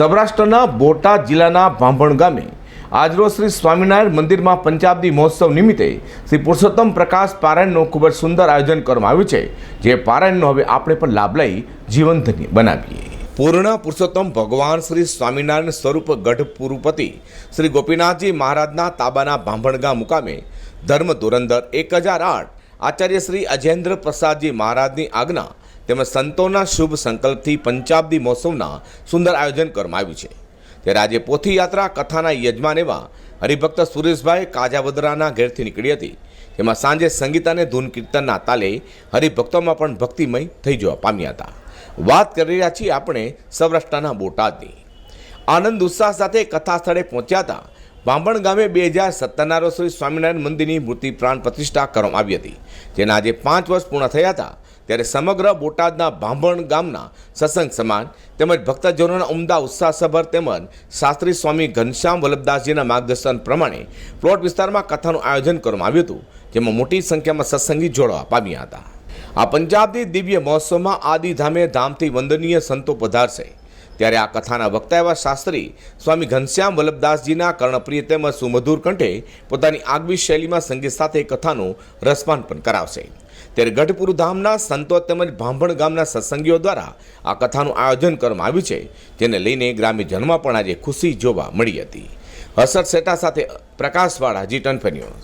સૌરાષ્ટ્રના બોટાદ જિલ્લાના ભાંભણ ગામે આજરોજ શ્રી સ્વામિનારાયણ મંદિરમાં પંચાબ્દી મહોત્સવ નિમિત્તે શ્રી પુરુષોત્તમ પ્રકાશ પારાયણનું ખૂબ જ સુંદર આયોજન કરવામાં આવ્યું છે, જે પારાયણનો હવે આપણે પણ લાભ લઈ જીવન ધન્ય બનાવીએ. પૂર્ણ પુરુષોત્તમ ભગવાન શ્રી સ્વામિનારાયણ સ્વરૂપ ગઢ પુરુપતિ શ્રી ગોપીનાથજી મહારાજના તાબાના ભાંભણ મુકામે ધર્મ ધુરંધર એક હજાર આઠ આચાર્ય શ્રી અજેન્દ્ર પ્રસાદજી મહારાજની આજ્ઞા તેમજ સંતોના શુભ સંકલ્પથી પંચાબ્દી મહોત્સવના સુંદર આયોજન કરવામાં આવ્યું છે. ત્યારે આજે પોથી યાત્રા કથાના યજમાન એવા હરિભક્ત સુરેશભાઈ કાજાવદરાના ઘેરથી નીકળી હતી. તેમાં સાંજે સંગીત અને ધૂન કીર્તનના તાલે હરિભક્તોમાં પણ ભક્તિમય થઈ જવા પામ્યા હતા. વાત કરી રહ્યા છીએ આપણે સૌરાષ્ટ્રના બોટાદની. આનંદ ઉત્સાહ સાથે કથા સ્થળે પહોંચ્યા હતા. બાંભણ ગામે બે હજાર સત્તરના રોજ સ્વામિનારાયણ મંદિરની મૂર્તિ પ્રાણ પ્રતિષ્ઠા કરવામાં આવી હતી. જેના આજે પાંચ વર્ષ પૂર્ણ થયા હતા. ત્યારે સમગ્ર બોટાદના ભાંભણ ગામના સત્સંગ સમાન તેમજ ભક્તજનોના ઉમદા ઉત્સાહસભર તેમજ શાસ્ત્રી સ્વામી ઘનશ્યામ વલ્લભદાસજીના માર્ગદર્શન પ્રમાણે પ્લોટ વિસ્તારમાં કથાનું આયોજન કરવામાં આવ્યું હતું, જેમાં મોટી સંખ્યામાં સત્સંગી જોડવા પામ્યા હતા. આ પંજાબની દિવ્ય મહોત્સવમાં આદિધામે ધામથી વંદનીય સંતો પધારશે. ત્યારે આ કથાના વક્તા એવા શાસ્ત્રી સ્વામી ઘનશ્યામ વલ્લભદાસજીના કર્ણપ્રિય તેમજ સુમધુર કંઠે પોતાની આગવી શૈલીમાં સંગીત સાથે કથાનું રસપાન પણ કરાવશે. ત્યારે ગઢપુર ધામના સંતો તેમજ ભાંભણ ગામના સત્સંગીઓ દ્વારા આ કથાનું આયોજન કરવામાં આવ્યું છે, જેને લઈને ગ્રામ્યજનમાં પણ આજે ખુશી જોવા મળી હતી. હસર શેઠા સાથે પ્રકાશવાળા જી ટનફેન્યુઝ